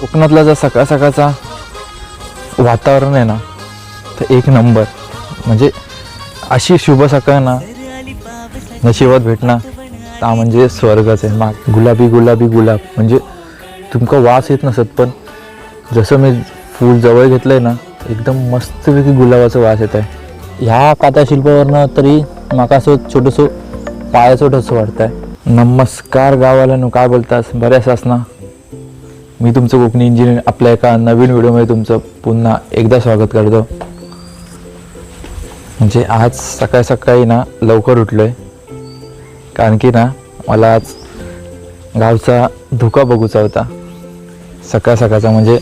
कोकणातला जर सकाळ सकाळचा वातावरण आहे ना तर एक नंबर. म्हणजे अशी शुभ सकाळ ना नशिबात भेटणार. ता म्हणजे स्वर्गच आहे. माग गुलाबी गुलाबी गुलाब. म्हणजे तुमका वास येत नसत पण जसं मी फूल जवळ घेतलं आहे ना एकदम मस्तपैकी गुलाबाचा वास येत आहे. ह्या कात्या शिल्पावरनं तरी माका असं छोटंसं पायाचं असं वाटतं आहे नमस्कार गावाला काय बोलतास. बऱ्याच असणार मी तुमचं कोकणी इंजिनियर आपल्या एका नवीन व्हिडिओमध्ये तुमचं पुन्हा एकदा स्वागत करतो. म्हणजे आज सकाळी सकाळी ना लवकर उठलो आहे कारण की ना मला आज गावचा धुका बघूचा होता. सकाळ सकाळचा म्हणजे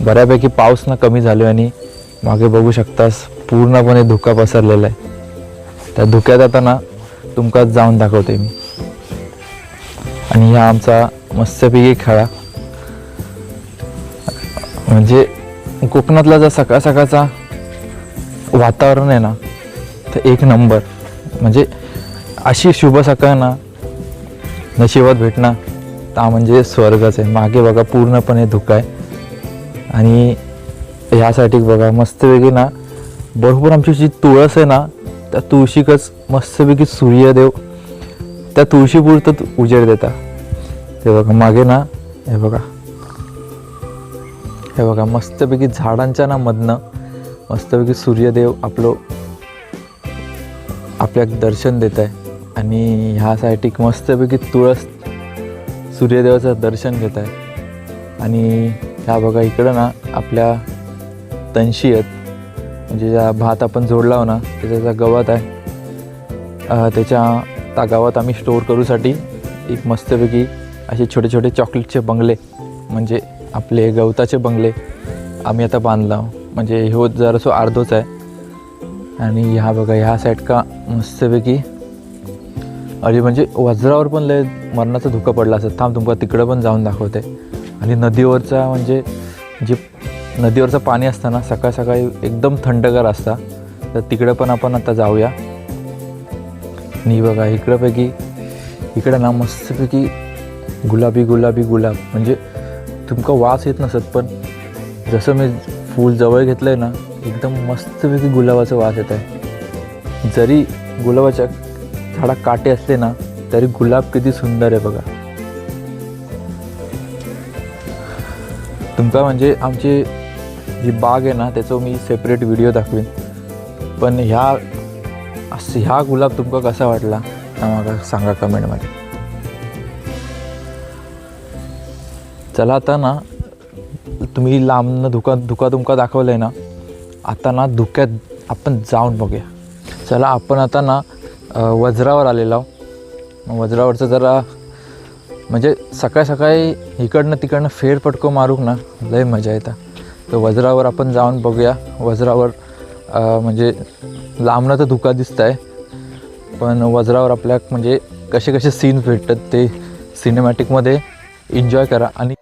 बऱ्यापैकी पाऊस ना कमी झालो आणि मागे बघू शकतास पूर्णपणे धुका पसरलेला आहे. त्या धुक्यात आता ना तुमका जाऊन दाखवते मी. आणि हा आमचा मस्तपैकी खेळा. म्हणजे कोकणातला जर सकाळ सकाळचा वातावरण आहे ना तर एक नंबर. म्हणजे अशी शुभ सकाळ ना नशिबात भेटणार. ता म्हणजे स्वर्गच आहे. मागे बघा पूर्णपणे धुका आहे. आणि ह्यासाठी बघा मस्तपैकी ना बरोबर आमची जी तुळस आहे ना त्या तुळशीकच मस्तपैकी सूर्यदेव त्या तुळशीपुरतं उजेड देता ते बघा मागे ना हे बघा. हे बघा मस्तपैकी झाडांच्या ना मधनं मस्तपैकी सूर्यदेव आपलं आपल्या दर्शन देत आहे आणि ह्यासाठी मस्तपैकी तुळस सूर्यदेवाचं दर्शन घेत आहे आणि ह्या बघा इकडं ना आपल्या तणशी आहेत. म्हणजे ज्या भात आपण जोडला हो ना त्याचा गवत आहे त्याच्या त्या गावात आम्ही स्टोअर करूसाठी एक मस्तपैकी असे छोटे छोटे चॉकलेटचे बंगले म्हणजे आपले गवताचे बंगले आम्ही आता बांधला. म्हणजे ह्यो जरासो अर्धोच आहे. आणि ह्या बघा ह्या साईड का मस्तपैकी अरे म्हणजे वज्रावर पण लय मरणाचा धुका पडला असत थांब तुमका तिकडं पण जाऊन दाखवते. आणि नदीवरचा म्हणजे जे नदीवरचं पाणी असतं ना सकाळ सकाळी एकदम थंडगार असता. तर तिकडं पण आपण आता जाऊया. आणि बघा इकडंपैकी इकडं ना मस्तपैकी गुलाबी गुलाबी गुलाब. म्हणजे तुमका वास येत नसत पण जसं मी फूल जवळ घेतलं आहे ना एकदम मस्तपैकी गुलाबाचा वास येत आहे जरी गुलाबाच्या झाडा काटे असले ना तरी गुलाब किती सुंदर आहे बघा. तुमका म्हणजे आमची जी बाग आहे ना त्याचं मी सेपरेट व्हिडिओ दाखवीन. पण ह्या असं ह्या गुलाब तुमका कसा वाटला हा सांगा कमेंटमध्ये चला आता ना तुम्ही लांबनं धुका धुका तुमका दाखवलं आहे ना आता ना धुक्यात आपण जाऊन बघूया. चला आपण आता ना वज्रावर आलेलो आहो वज्रावरचं जरा म्हणजे सकाळी सकाळी इकडनं तिकडनं फेरपटको मारूक ना लय मजा येतं. तर वज्रावर आपण जाऊन बघूया. वज्रावर म्हणजे लांबनं तर धुका दिसत आहे पण वज्रावर आपल्या म्हणजे कसे कसे सीन्स भेटतात ते सिनेमॅटिकमध्ये एन्जॉय करा आणि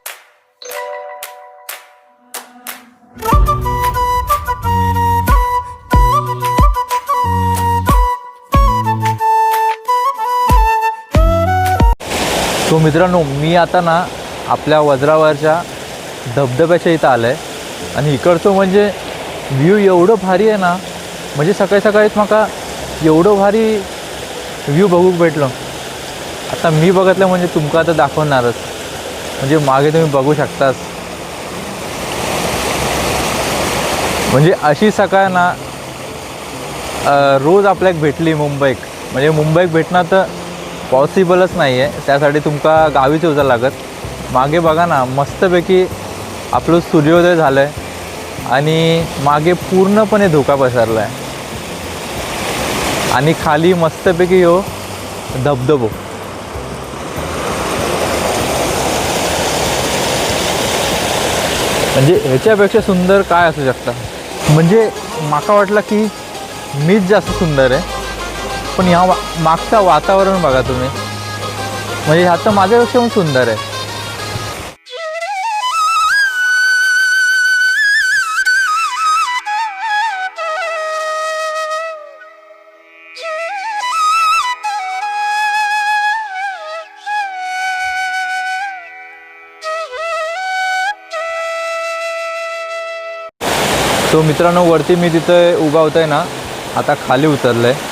तो मित्रांनो मी आता ना आपल्या वज्रावरच्या धबधब्याच्या इथं आलं आहे आणि इकडचं म्हणजे व्ह्यू एवढं भारी आहे ना म्हणजे सकाळी सकाळीच मला एवढं भारी व्ह्यू बघूक भेटलं. आता मी बघितलं म्हणजे तुमका आता दाखवणारच. म्हणजे मागे तुम्ही बघू शकताच म्हणजे अशी सकाळ ना रोज आपल्याक भेटली मुंबईक. म्हणजे मुंबईक भेटणं तर पॉसिबलच नाही आहे त्यासाठी तुमका गावीच येऊचा लागत. मागे बघा ना मस्तपैकी आपलं सूर्योदय झालं आहे आणि मागे पूर्णपणे धोका पसरला आहे आणि खाली मस्तपैकी हो धबधबो. म्हणजे ह्याच्यापेक्षा सुंदर काय असू शकतं? म्हणजे माका वाटलं की मीच जास्त सुंदर आहे. पण ह्या वा मागचं वातावरण बघा तुम्ही. म्हणजे ह्याचं माझ्यापेक्षा पण सुंदर आहे. तो मित्रांनो वरती मी तिथं उभा होत आहे ना आता खाली उतरलं आहे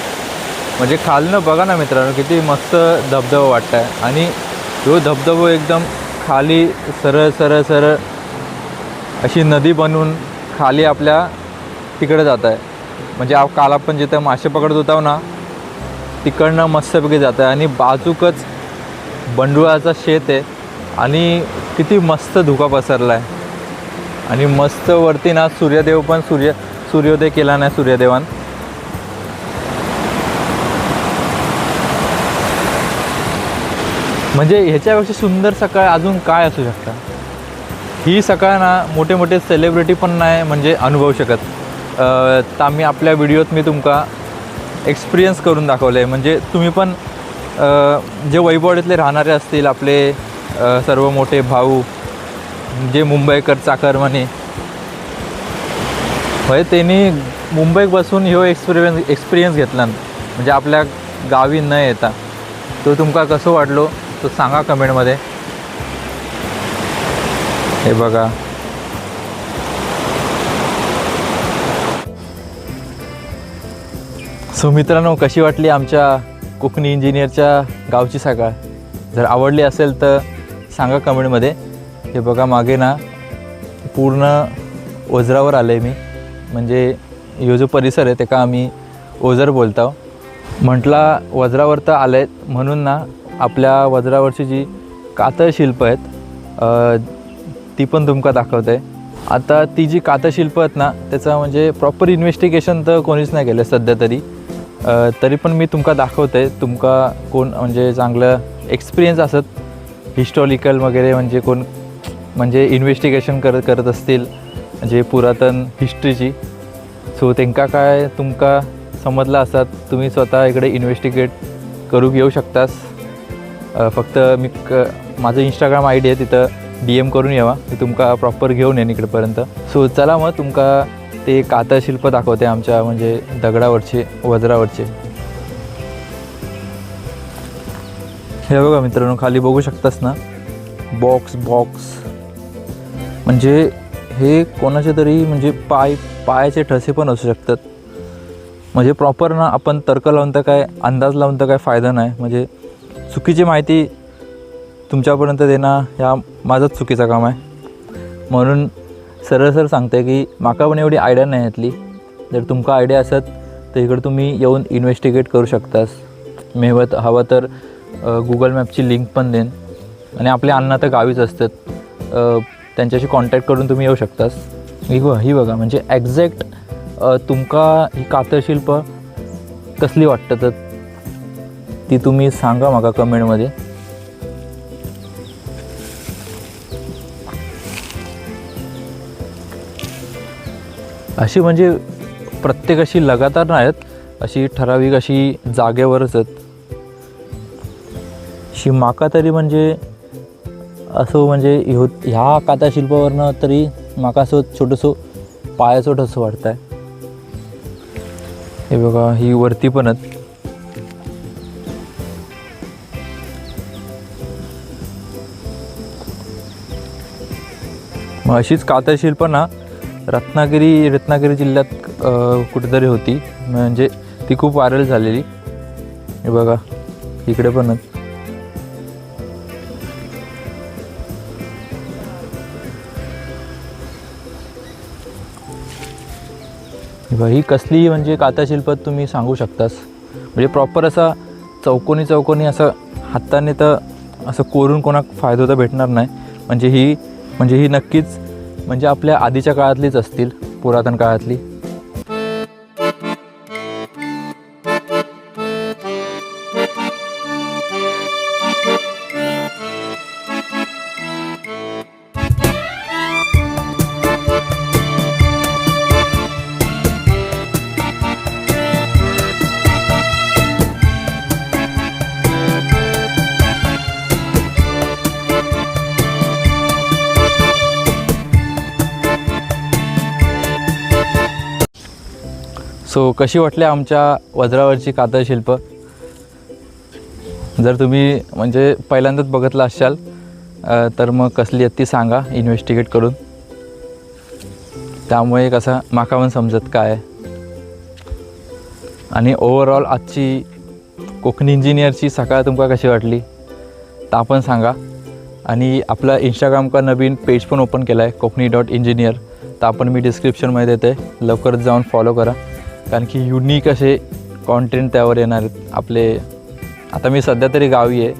म्हणजे खालनं बघा ना मित्रांनो किती मस्त धबधबा वाटत आहे आणि तो धबधबो एकदम खाली सरळ सरळ सरळ अशी नदी बनवून खाली आपल्या तिकडे जात आहे म्हणजे आप- काल आपण जिथं मासे पकडत होतो ना तिकडनं मस्तपैकी जात आहे आणि बाजूकच बंडुळाचा शेत आहे. आणि किती मस्त धुका पसरला आहे आणि मस्त वरती ना सूर्यदेव पण सूर्य सूर्योदय केला नाही सूर्यदेवान. म्हणजे ह्याच्यापेक्षा सुंदर सकाळ अजून काय असू शकता? ही सकाळ ना मोठे मोठे सेलिब्रिटी पण नाही म्हणजे अनुभवू शकत. तर आम्ही आपल्या व्हिडिओत मी तुमका एक्सपिरियन्स करून दाखवलं आहे म्हणजे तुम्ही पण जे वैभवडीतले राहणारे असतील आपले सर्व मोठे भाऊ जे मुंबईकर चाकरमाने होय त्यांनी मुंबईत बसून ह्यो एक्सपिरियन्स एक्सपिरियन्स घेतला. म्हणजे आपल्या गावी न येता. तो तुमका कसं वाटलो? तो सांगा कमेंटमध्ये. हे बघा. सो मित्रांनो कशी वाटली आमच्या कोकणी इंजिनियरच्या गावची सकाळ? जर आवडली असेल तर सांगा कमेंटमध्ये. हे बघा मागे ना पूर्ण ओझरावर आलं आहे मी. म्हणजे ह्यो जो परिसर आहे त्याका आम्ही ओझर बोलतो म्हटला वज्रावर तर आले आहेत म्हणून ना आपल्या वज्रावरची जी कातळ शिल्प आहेत ती पण तुमका दाखवते. आता ती जी कातशिल्प आहेत ना त्याचं म्हणजे प्रॉपर इन्व्हेस्टिगेशन तर कोणीच नाही केलं सध्या तरी. तरी पण मी तुमका दाखवते तुमका कोण म्हणजे चांगलं एक्सपिरियन्स असत. हिस्टॉरिकल वगैरे म्हणजे कोण म्हणजे इन्व्हेस्टिगेशन करत करत असतील म्हणजे पुरातन हिस्ट्रीची सो त्यांका काय तुमका समजलं असतात तुम्ही स्वतः इकडे इन्व्हेस्टिगेट करू येऊ शकतास. फक्त मी क माझं इंस्टाग्राम आय डी आहे तिथं डी एम करून येवा. मी तुमका प्रॉपर घेऊन येईन इकडेपर्यंत. सो चला मग तुमका ते कातशिल्प दाखवते आमच्या म्हणजे दगडावरचे वज्रावरचे. हे बघा मित्रांनो खाली बघू शकतास ना? बॉक्स बॉक्स म्हणजे हे कोणाचे तरी म्हणजे पाय पायाचे ठसे पण असू शकतात. म्हणजे प्रॉपर ना आपण तर्क लावून तर काय अंदाज लावून तर काय फायदा नाही. म्हणजे चुकीची माहिती तुमच्यापर्यंत देणं ह्या माझंच चुकीचं काम आहे. म्हणून सरळ सर सांगते की माका पण एवढी आयडिया नाही येतली. जर तुमका आयडिया असत तर इकडे तुम्ही येऊन इन्व्हेस्टिगेट करू शकतास. मेहवत हवं तर गुगल मॅपची लिंक पण देईन आणि आपले अण्णा तर गावीच असतात. त्यांच्याशी कॉन्टॅक्ट करून तुम्ही येऊ शकतास. ही बघा ही बघा म्हणजे ॲक्झॅक्ट तुमका ही कातशिल्प कसली वाटतं तर ती तुम्ही सांगा म्हाका कमेंटमध्ये. अशी म्हणजे प्रत्येक अशी लगातार नाहीत अशी ठराविक अशी जागेवरच आहेत. अशी माका तरी म्हणजे असं म्हणजे ह्यो ह्या काताशिल्पावरनं तरी माका असं छोटंसं पायाचोट असं वाटतं आहे हे बघा ही वरती पण आहेत. मग अशीच कातशिल्प ना रत्नागिरी रत्नागिरी जिल्ह्यात कुठेतरी होती. म्हणजे ती खूप व्हायरल झालेली. हे बघा इकडे पण ही कसली म्हणजे कातरशिल्प तुम्ही सांगू शकतास. म्हणजे प्रॉपर असा चौकोनी चौकोनी असं हाताने तर असं कोरून कोणाक फायदा तर भेटणार नाही. म्हणजे ही म्हणजे ही नक्कीच म्हणजे आपल्या आधीच्या काळातलीच असतील पुरातन काळातली. सो कशी वाटली आमच्या वज्रावरची कातळशिल्प जर तुम्ही म्हणजे पहिल्यांदाच बघितलं असाल तर मग कसली आहेत ती सांगा इन्व्हेस्टिगेट करून. त्यामुळे कसं माका पण समजत काय. आणि ओवरऑल आजची कोकणी इंजिनियरची सकाळ तुमका कशी वाटली ता पण सांगा. आणि आपला इंस्टाग्राम का नवीन पेज पण ओपन केला आहे कोकणी डॉट इंजिनियर तर आपण मी डिस्क्रिप्शनमध्ये देते. लवकरच जाऊन फॉलो करा. कारण की युनिक असे कॉन्टेंट त्यावर येणार आहेत. आपले आता मी सध्या तरी गावी आहे.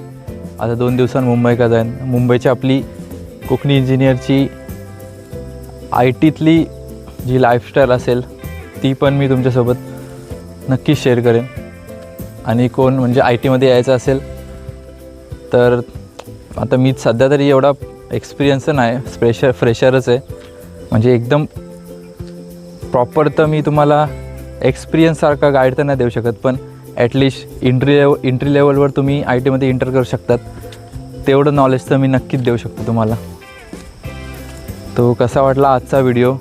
आता दोन दिवसांत मुंबई का जाईन. मुंबईची आपली कोकणी इंजिनियरची आय टीतली जी लाईफस्टाईल असेल ती पण मी तुमच्यासोबत नक्कीच शेअर करेन. आणि कोण म्हणजे आय टीमध्ये यायचं असेल तर आता मी सध्या तरी एवढा एक्सपिरियन्स नाही. फ्रेशर फ्रेशरच आहे. म्हणजे एकदम प्रॉपर तर मी तुम्हाला एक्सपिरियन्ससारखा गाईड तर नाही देऊ शकत पण ॲटलिस्ट इंट्री लेव इंट्री लेवलवर तुम्ही आय टीमध्ये इंटर करू शकतात. तेवढं नॉलेज तर मी नक्कीच देऊ शकतो तुम्हाला. तो कसा वाटला आजचा व्हिडिओ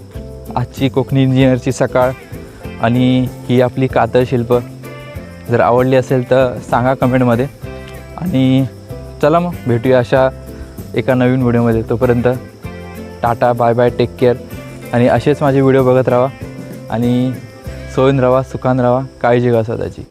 आजची कोकणी इंजिनियरची सकाळ आणि ही आपली कातळ शिल्प. जर आवडली असेल तर सांगा कमेंटमध्ये आणि चला मग भेटूया अशा एका नवीन व्हिडिओमध्ये तोपर्यंत tata bye bye take care आणि असेच माझे व्हिडिओ बघत राहा. आणि सोयीन राहा सुखान राहा काळजी घ्या स्वतःची